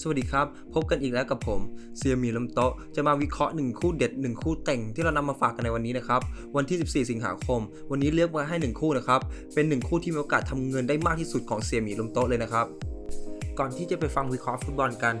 สวัสดีครับ พบกันอีกแล้วกับผมเซียมีลำโตะจะมาวิเคราะห์ 1 คู่เด็ด 1 คู่เต่งที่เรานำมาฝากกันในวันนี้นะครับ วันที่ 14 สิงหาคม วันนี้เลือกมาให้ 1 คู่นะครับ เป็น 1 คู่ที่มีโอกาสทำเงินได้มากที่สุดของเซียมีลำโตะเลยนะครับ ก่อนที่จะไปฟังวิเคราะห์ฟุตบอลกัน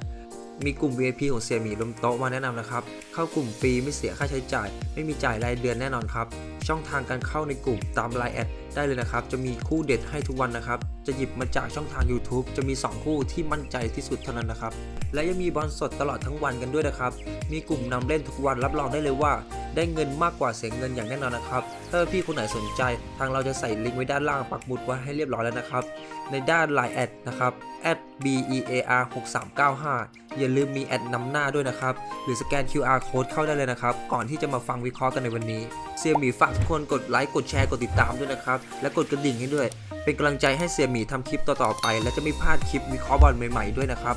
มีกลุ่ม VIP ของเซียมีลมโต๊ะมาแนะนำนะครับ เข้ากลุ่มฟรีไม่เสียค่าใช้จ่าย ไม่มีจ่ายรายเดือนแน่นอนครับ ช่องทางการเข้าในกลุ่มตามไลน์แอด ได้เลยนะครับ จะมีคู่เด็ดให้ทุกวันนะครับ จะหยิบมาจากช่องทาง YouTube จะมี 2 คู่ที่มั่นใจที่สุดเท่านั้นนะครับ และยังมีบอลสดตลอดทั้งวันกันด้วยนะครับ มีกลุ่มนำเล่นทุกวันรับรองได้เลยว่า ได้เงินมากกว่าเสียเงินอย่างแน่นอนนะครับ ถ้าพี่คนไหนสนใจ ทางเราจะใส่ลิงก์ไว้ด้านล่างปักหมุดไว้ให้เรียบร้อยแล้วนะครับ ในด้านไลน์แอดนะครับ @bear 6395อย่าลืมมีแอดนำหน้าด้วยนะครับ หรือสแกน QR code เข้าได้เลยนะครับ ก่อนที่จะมาฟังวิเคราะห์กันในวันนี้เซียหมีฝากทุกคนกดไลค์ กดแชร์ กดติดตามด้วยนะครับและกดกระดิ่งให้ด้วย เป็นกำลังใจให้เซียหมีทำคลิปต่อๆไป และจะไม่พลาดคลิปวิเคราะห์บอลใหม่ๆด้วยนะครับ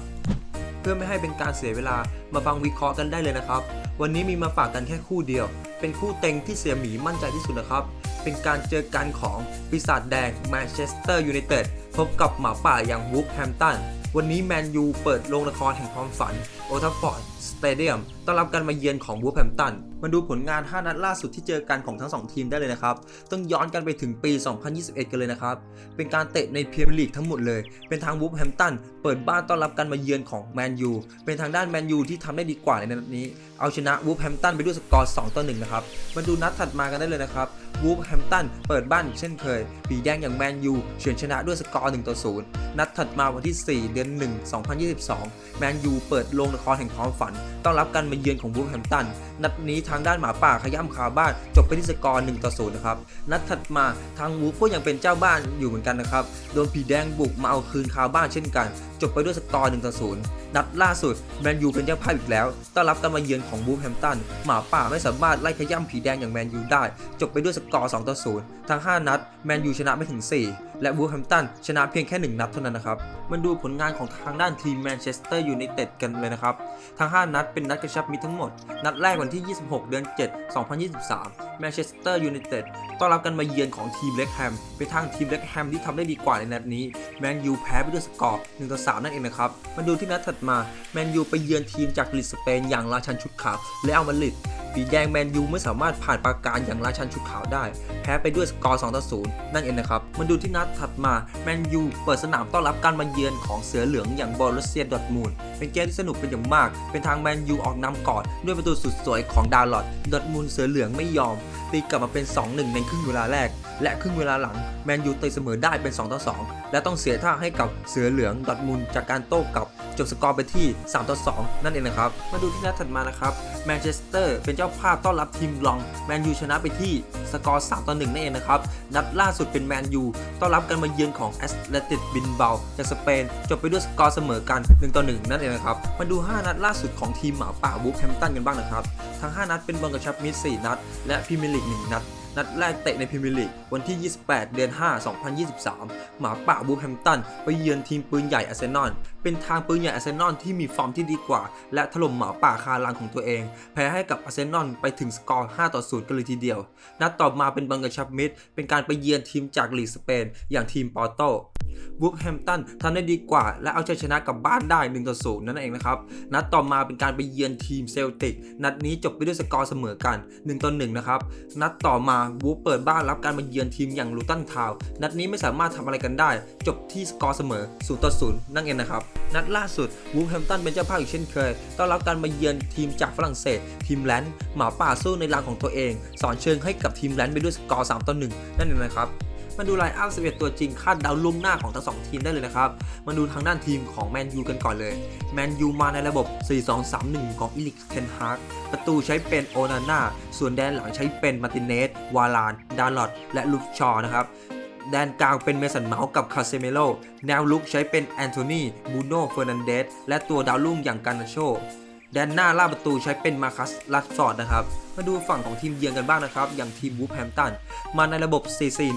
เพื่อไม่ให้เป็นการเสียเวลามาฟังวิเคราะห์กันได้เลยนะครับ วันนี้มีมาฝากกันแค่คู่เดียว เป็นคู่เต็งที่เสียหมีมั่นใจที่สุดนะครับ เป็นการเจอกันของปีศาจแดงแมนเชสเตอร์ยูไนเต็ดพบกับหมาป่าอย่างวูฟแฮมตันวันนี้แมนยูเปิดโรงละครแห่งความฝันโอทัฟฟอร์ดสเตเดียม ต้อนรับการมาเยือนของวูแฮมตัน มาดูผลงาน 5 นัดล่าสุดที่เจอกันของทั้ง 2 ทีมได้เลยนะครับ ต้องย้อนกันไปถึงปี 2021 กันเลยนะครับ เป็นการเตะในพรีเมียร์ลีกทั้งหมดเลย เป็นทางวูแฮมตันเปิดบ้านต้อนรับการมาเยือนของแมนยู เป็นทางด้านแมนยูที่ทำได้ดีกว่าในนัดนี้ เอาชนะวูแฮมตันไปด้วยสกอร์ 2 ต่อ 1 นะครับ มาดูนัดถัดมากันได้เลยนะครับวูฟแฮมตันเปิดบ้านอีกเช่นเคย ปีแดงอย่างแมนยูเฉือนชนะด้วยสกอร์1ต่อ0นัดถัดมาวันที่ 4 เดือน 1 2022 แมนยูเปิดโรงละครแห่งความฝัน ต้อนรับการมาเยือนของวูฟแฮมตัน นัดนี้ทางด้านหมาป่าขย้ำคาบ้าน จบไปที่สกอร์1ต่อ0นะครับ นัดถัดมาทางวูฟก็ยังเป็นเจ้าบ้านอยู่เหมือนกันนะครับ โดนผีแดงบุกมาเอาคืนคาบ้านเช่นกันจบไปด้วยสกอร์1ต่อ0นัดล่าสุดแมนยูเป็นเจ้าภาพอีกแล้ว ต้อนรับการมาเยือนของวูฟแฮมตัน หมาป่าไม่สามารถไล่ขย้ำผีแดงอย่างแมนยูได้ จบไปด้วยสกอร์2ต่อ0ทั้ง 5 นัด แมนยูชนะไม่ถึง 4 และวูฟแฮมตันชนะเพียงแค่ 1 นัดเท่านั้นนะครับ มันดูผลงานของทางด้านทีมแมนเชสเตอร์ยูไนเต็ดกันเลยนะครับ ทั้ง 5 นัดเป็นนัดกระชับมิตรทั้งหมด นัดแรกวันที่ 26 เดือน 7 2023 แมนเชสเตอร์ยูไนเต็ดต้อนรับกันมาเยือนของทีมเล็กแฮมเป็นทางทีมเล็กแฮมที่ทำได้ดีกว่าในนัดนี้ แมนยูแพ้ไปด้วยสกอร์1ต่อ3 นั่นเองนะครับ มาดูที่นัดถัดมา แมนยูไปเยือนทีมจากลีกสเปนอย่างราชันชุดขาว และเอัลมาดริดปีแดงแมนยูไม่สามารถผ่านปาการอย่างราชันชุดขาวได้ แพ้ไปด้วยสกอร์2ต่อ0นั่นเองนะครับ มาดูที่นัดถัดมา แมนยูเปิดสนามต้อนรับการมาเยือนของเสือเหลืองอย่างบอลรัสเซียดอทมูลเป็นเกมที่สนุกเป็นอย่างมาก เป็นทางแมนยูออกนำก่อนด้วยประตูสุดสวยของดาร์ลอตดอทมูลเสือเหลืองไม่ยอมตีกลับมาเป็น 2-1 ในครึ่งเวลาแรก และครึ่งเวลาหลังแมนยูตีเสมอได้เป็น2ต่อ2และต้องเสียท่าให้กับเสือเหลืองดอทมูลจากการโต้กลับจบสกอร์ไปที่3ต่อ2นั่นเองนะครับ มาดูที่นัดถัดมานะครับแมนเชสเตอร์เป็นเจ้าภาพต้อนรับทีมลองแมนยูชนะไปที่สกอร์3ต่อ1นั่นเองนะครับ นัดล่าสุดเป็นแมนยูต้อนรับกันมาเยือนของแอสเลติกบินเบาจากสเปน จบไปด้วยสกอร์เสมอกัน1ต่อ1นั่นเองนะครับ มาดู 5 นัดล่าสุดของทีมหมาป่าบูฟแฮมตันกันบ้างนะครับ ทั้ง 5 นัดเป็นบอลกระชับมิตร4นัด และพรีเมียร์ลีก1นัด นัดแรกเตะในพรีเมียร์ลีกวันที่ 28 เดือน 5 2023 หมาป่าบูแฮมตันไปเยือนทีมปืนใหญ่อาร์เซนอล เป็นทางปืนใหญ่อาร์เซนอลที่มีฟอร์มที่ดีกว่า และถล่มหมาป่าคาลังของตัวเอง แพ้ให้กับอาร์เซนอลไปถึงสกอร์5ต่อ0กันเลยทีเดียว นัดต่อมาเป็นบังกะชับมิตรเป็นการไปเยือนทีมจากลีกสเปน อย่างทีมปอร์โตวูฟแฮมตันทำได้ดีกว่า และเอาชัยชนะกลับบ้านได้1ต่อ0นั่นเองนะครับ นัดต่อมาเป็นการไปเยือนทีมเซลติก นัดนี้จบไปด้วยสกอร์เสมอกัน1ต่อ1นะครับ นัดต่อมาวูฟเปิดบ้านรับการมาเยือนทีมอย่างลูตันทาวนัดนี้ไม่สามารถทำอะไรกันได้ จบที่สกอร์เสมอ0ต่อ0นั่นเองนะครับนัดล่าสุดวูฟแฮมตันเป็นเจ้าภาพอีกเช่นเคย ต้อนรับการมาเยือนทีมจากฝรั่งเศส ทีมแลนด์หมาป่าสู้ในรางของตัวเอง สอนเชิงให้กับทีมแลนด์ไปด้วยสกอร์3ต่อ1นั่นเองนะครับมาดูไลน์อัพ11 ตัวจริงคาดเดาล่วงหน้าของทั้งสองทีมได้เลยนะครับ มาดูทางด้านทีมของแมนยูกันก่อนเลย แมนยูมาในระบบ 4-2-3-1 ของอิลิกเทนฮาร์กประตูใช้เป็นโอนาน่า ส่วนแดนหลังใช้เป็นมาร์ติเนส วาลาน ดาร์ลอตและลูกชอนะครับ แดนกลางเป็นเมสันเมาส์กับคาเซเมโลแนวลุกใช้เป็นแอนโทนีบูโน่เฟอร์นันเดสและตัวดาวรุ่งอย่างการนาโชแดนหน้าล่าประตูใช้เป็นมาคัสลัดฟอร์ดนะครับ มาดูฝั่งของทีมเยือนกันบ้างนะครับ อย่างทีมวูฟแฮมตัน มาในระบบ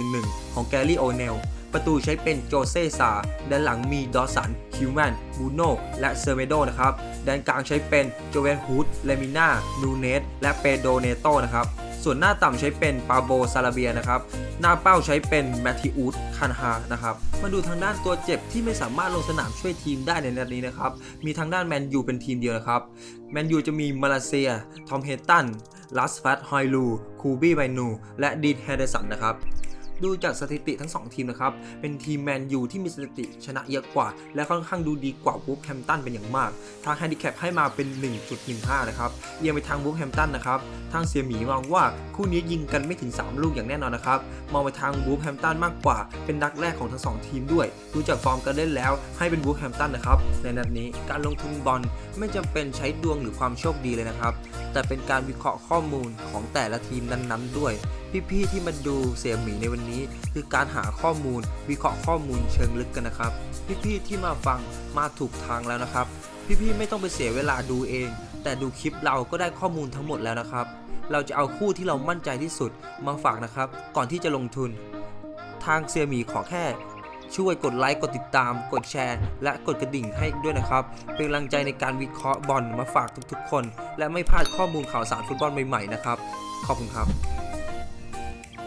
4-4-1-1 ของแกรี่โอเนล ประตูใช้เป็นโจเซซาแดนหลังมีดอสัน คิวแมน บูโนและเซเมโดนะครับแดนกลางใช้เป็นโจเวนฮูดเลมิน่านูเนสและเปโดเนโตนะครับ ส่วนหน้าต่ำใช้เป็นปาโบซาลาเบียนะครับหน้าเป้าใช้เป็นแมทธิอุสคันฮานะครับมาดูทางด้านตัวเจ็บที่ไม่สามารถลงสนามช่วยทีมได้ในนัดนี้นะครับมีทางด้านแมนยูเป็นทีมเดียวนะครับแมนยูจะมีมาเลเซีย ทอมเฮตันลัสฟัตฮอยลูคูบี้ไบนู และดีนแฮเดสันนะครับ ดูจากสถิติทั้ง 2 ทีมนะครับ เป็นทีมแมนยูที่มีสถิติชนะเยอะกว่า และค่อนข้างดูดีกว่าวูฟแฮมตันเป็นอย่างมาก ทางแฮนดิแคปให้มาเป็น 1.15 นะครับ เอียงไปทางวูฟแฮมตันนะครับ ทางเสียหมีมองว่าคู่นี้ยิงกันไม่ถึง 3 ลูกอย่างแน่นอนนะครับ มองไปทางวูฟแฮมตันมากกว่า เป็นนัดแรกของทั้ง 2 ทีมด้วย ดูจากฟอร์มการเล่นแล้วให้เป็นวูฟแฮมตันนะครับ ในนัดนี้การลงทุนบอลไม่จำเป็นใช้ดวงหรือความโชคดีเลยนะครับแต่เป็นการวิเคราะห์ข้อมูลของแต่ละทีมนั้นๆ ด้วย พี่ๆที่มาดูเสี่ยหมีในวันนี้ คือการหาข้อมูล วิเคราะห์ข้อมูลเชิงลึกกันนะครับ พี่ๆที่มาฟังมาถูกทางแล้วนะครับ พี่ๆไม่ต้องไปเสียเวลาดูเอง แต่ดูคลิปเราก็ได้ข้อมูลทั้งหมดแล้วนะครับ เราจะเอาคู่ที่เรามั่นใจที่สุดมาฝากนะครับ ก่อนที่จะลงทุน ทางเซียหมีขอแค่ ช่วยกดไลค์ กดติดตาม กดแชร์ และกดกระดิ่งให้ด้วยนะครับ เป็นกำลังใจในการวิเคราะห์บอลมาฝากทุกๆ คน และไม่พลาดข้อมูลข่าวสารฟุตบอลใหม่ๆนะครับ ขอบคุณครับ